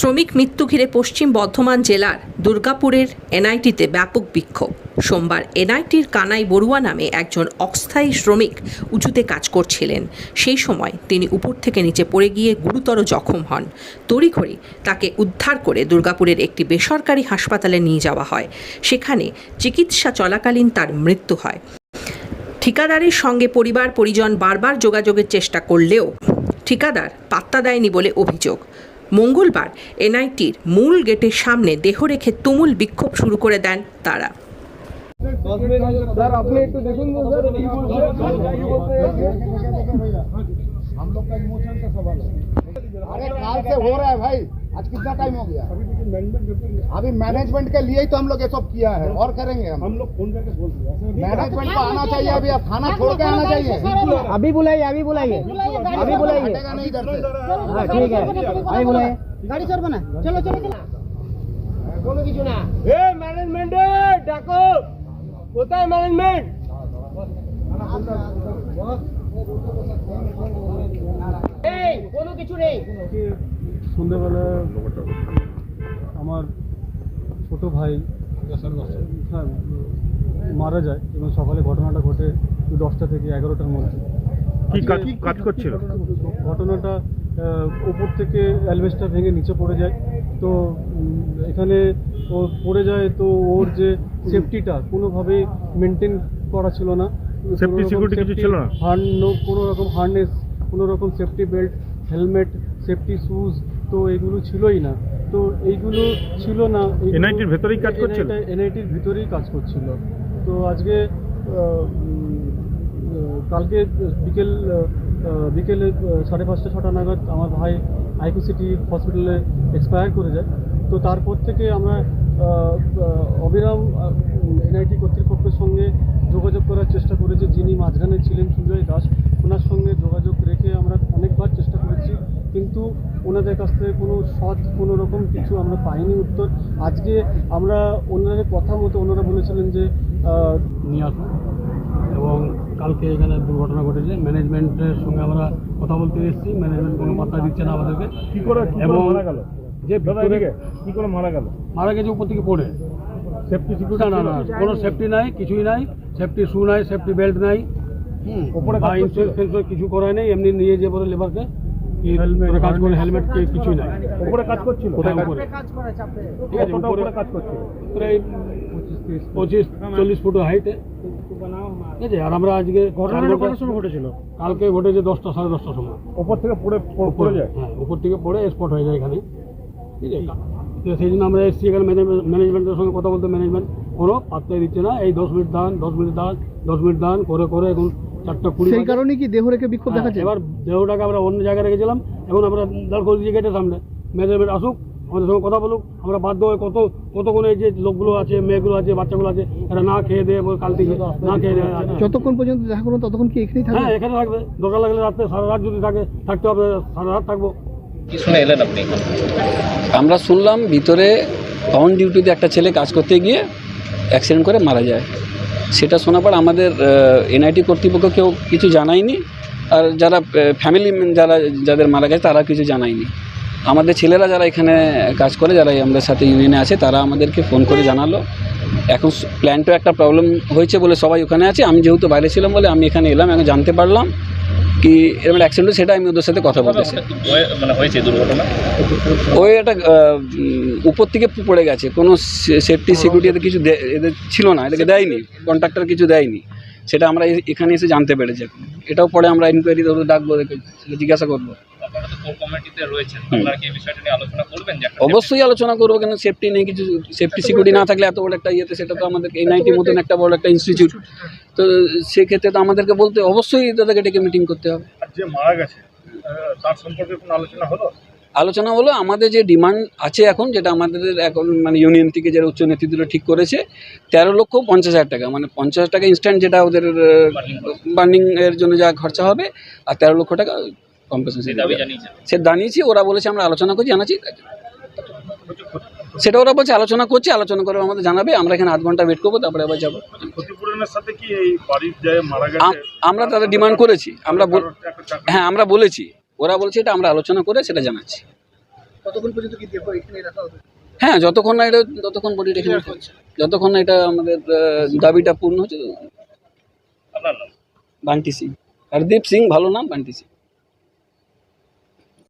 শ্রমিক মৃত্যু ঘিরে পশ্চিম বর্ধমান জেলার দুর্গাপুরের এনআইটিতে ব্যাপক বিক্ষোভ। সোমবার এনআইটির কানাই বড়ুয়া নামে একজন অস্থায়ী শ্রমিক উঁচুতে কাজ করছিলেন। সেই সময় তিনি উপর থেকে নিচে পড়ে গিয়ে গুরুতর জখম হন। তড়িঘড়ি তাকে উদ্ধার করে দুর্গাপুরের একটি বেসরকারি হাসপাতালে নিয়ে যাওয়া হয়। সেখানে চিকিৎসা চলাকালীন তার মৃত্যু হয়। ঠিকাদারের সঙ্গে পরিবার পরিজন বারবার যোগাযোগের চেষ্টা করলেও ঠিকাদার পাত্তা দেয়নি বলে অভিযোগ। মঙ্গলবার এনআইটির মূল গেটের সামনে দেহ রেখে তুমুল বিক্ষোভ শুরু করে দেন তারা স্যার আপনি একটু দেখুন তো স্যার কি বলছে কি বলতে हम लोग का इमोशन का सवाल है अरे काल से हो रहा है भाई आज कितना टाइम हो गया अभी मैनेजमेंट के लिए ही तो हम लोग ये सब किया है और करेंगे हम हम लोग फोन करके बोल दिया मैनेजमेंट को आना चाहिए अभी अब थाना छोड़ के आना चाहिए अभी बुलाइए अभी बुलाइए अभी बुलाइए हटेगा नहीं इधर से हाँ ठीक है अभी बुलाइए গাড়ি চড়বে না চলো চলো চলো কোনো কিছু না এ ম্যানেজমেন্ট ডাকো কোথায় ম্যানেজমেন্ট এই কোনো কিছু নেই সন্ধ্যেবেলা আমার ছোট ভাই হ্যাঁ মারা যায় এবং সকালে ঘটনাটা ঘটে দশটা থেকে এগারোটার মধ্যে। কি কাজ করছিল? ঘটনাটা ওপর থেকে অ্যালবেস্টার ভেঙে নিচে পড়ে যায়। তো এখানে ও পড়ে যায় তো ওর যে সেফটিটা কোনোভাবেই মেনটেন করা ছিল না। কিছু ছিল না? হার্ন কোনো রকম হার্নেস কোনো রকম safety belt helmet safety shoes তো এগুলো ছিলই না। তো এইগুলো ছিল না NIT র ভেতরেই কাজ করছিল? এনআইটির ভিতরেই কাজ করছিল। তো আজকে কালকে বিকেল বিকেলে সাড়ে পাঁচটা ছটা নাগাদ আমার ভাই আইপি সিটি হসপিটালে এক্সপায়ার করে যায়। তো তারপর থেকে আমরা অবিরাম এনআইটি কর্তৃপক্ষের সঙ্গে যোগাযোগ করার চেষ্টা করেছি যিনি মাঝখানে ছিলেন সুজয় দাস ওনার সঙ্গে যোগাযোগ রেখে আমরা অনেকবার চেষ্টা করেছি কিন্তু ওনাদের কাছ থেকে কোনো সৎ কোনো রকম কিছু আমরা পাইনি উত্তর। আজকে আমরা ওনাদের কথা মতো ওনারা বলেছিলেন যে নিয়ে আসুন। এবং কালকে এখানে দুর্ঘটনা ঘটেছে ম্যানেজমেন্টের সঙ্গে আমরা কথা বলতে এসেছি ম্যানেজমেন্ট কোনো পাত্তা দিচ্ছে না আমাদেরকে। কি করে এবং মারা গেল? যে কি করে মারা গেল? মারা গেছে উপর থেকে পড়ে। সেফটি না না কোনো সেফটি নাই কিছুই নাই। সেফটি শু নাই সেফটি বেল্ট নাই। হুম। ওপরে বা ইন্স্যুরেন্স কিছু করায় নেই এমনি নিয়ে যে বলে লেবারকে। কাজ করে। হেলমেট কিছুই নাই। উপরে কাজ করছিল। কোথায় উপরে কাজ করে চাপে। ঠিক আছে উপরে উপরে কাজ করছিল। প্রায় পঁচিশ চল্লিশ ফুট হাইটে ঠিক আছে আর আমরা আজকে ঘটনাটা কত সময় ঘটেছিল? কালকে ঘটেছে দশটা সাড়ে দশটার সময়। উপর থেকে পড়ে পড়ে- পড়ে যায়? হ্যাঁ উপর থেকে পড়ে স্পট হয়ে যায় এখানে। ঠিক আছে? তো সেই জন্য আমরা এসেছি এখানে ম্যানেজমেন্টের সঙ্গে কথা বলতে ম্যানেজমেন্ট কোনো পাত্তাই দিচ্ছে না। এই দশ মিনিট দান দশ মিনিট দান দশ মিনিট দান করে করে এখন চারটা কুড়ি সেই। কারণে কি দেহ রেখে বিক্ষোভ হ্যাঁ, দেখাচ্ছে? এবার দেহটাকে আমরা অন্য জায়গায় রেখেছিলাম। এখন আমরা দাঁড় করে দিয়েছি গেটের সামনে। ম্যানেজমেন্ট আসুক আমাদের সঙ্গে কথা বলুক আমরা বাধ্য হয়ে কত কতক্ষণ এই যে লোকগুলো আছে মেয়েগুলো আছে বাচ্চাগুলো আছে এরা না খেয়ে দেয় কাল থেকে না খেয়ে দেয় যতক্ষণ পর্যন্ত দেখা করুন ততক্ষণ কি এখানেই থাকবে? হ্যাঁ এখানে থাকবে। দরকার লাগলে রাত্রে সারা রাত যদি থাকে থাকতে হবে সারা রাত থাকব। আমরা শুনলাম ভিতরে অন ডিউটিতে একটা ছেলে কাজ করতে গিয়ে অ্যাক্সিডেন্ট করে মারা যায়। সেটা শোনার পর আমাদের এনআইটি কর্তৃপক্ষ কেউ কিছু জানায়নি। আর যারা ফ্যামিলি যারা, যাদের মারা গেছে তারা কিছু জানায়নি। আমাদের ছেলেরা যারা এখানে কাজ করে, যারা আমাদের সাথে ইউনিয়নে আছে, তারা আমাদেরকে ফোন করে জানালো। এখন প্ল্যান্টও একটা প্রবলেম হয়েছে বলে সবাই ওখানে আছে। আমি যেহেতু বাইরে ছিলাম বলে আমি এখানে এলাম, এখন জানতে পারলাম। কি এরকম অ্যাক্সিডেন্ট সেটা আমি ওদের সাথে কথা বলতেছি। ওই একটা উপর থেকে পড়ে গেছে। কোনো সেফটি সিকিউরিটি এদের কিছু এদের ছিল না এদেরকে দেয়নি কন্ট্রাক্টর কিছু দেয়নি। সেটা আমরা এখানে এসে জানতে পেরেছি। এখন। এটাও পরে আমরা ইনকোয়ারি ওদের ডাকবো জিজ্ঞাসা করব। অবশ্যই আলোচনা করব কেন সেফটি নেই কিছু সেফটি সিকিউরিটি না থাকলে এত বড় একটা ইয়েতে সেটা তো আমাদেরকে এনআইটি মতন একটা বড় একটা ইনস্টিটিউট তো সেক্ষেত্রে তো আমাদেরকে বলতে অবশ্যই তাদেরকে ডেকে মিটিং করতে হবে। আর যে মারা গেছে তার সম্পর্কে কোনো আলোচনা হলো? আলোচনা হলো আমাদের যে ডিমান্ড আছে এখন যেটা আমাদের এখন মানে ইউনিয়ন থেকে যারা উচ্চ নেতৃত্বরা ঠিক করেছে তেরো লক্ষ পঞ্চাশ হাজার টাকা। মানে পঞ্চাশ হাজার টাকা ইনস্ট্যান্ট যেটা ওদের বার্নিং এর জন্য যা খরচা হবে আর তেরো লক্ষ টাকা কম্পেনসেশন সে জানিয়েছি। ওরা বলেছে আমরা আলোচনা করছি জানাচ্ছি সেটা ওরা বলছে আলোচনা করছি আলোচনা করে আমাদের জানাবে আমরা এখানে আধ ঘণ্টা ওয়েট করব তারপরে আবার যাব। আমরা তাদের ডিমান্ড করেছি আমরা হ্যাঁ আমরা বলেছি। ওরা বলছে এটা আমরা আলোচনা করে সেটা জানাচ্ছি। ততক্ষণ পর্যন্ত কি দেখো এখানে রাখা হবে? হ্যাঁ যতক্ষণ না এটা ততক্ষণ বডি রেখে হচ্ছে। যতক্ষণ না এটা আমাদের দাবিটা পূর্ণ হচ্ছে বান্টি সিং। হরদীপ সিং ভালো নাম বান্টি সিং।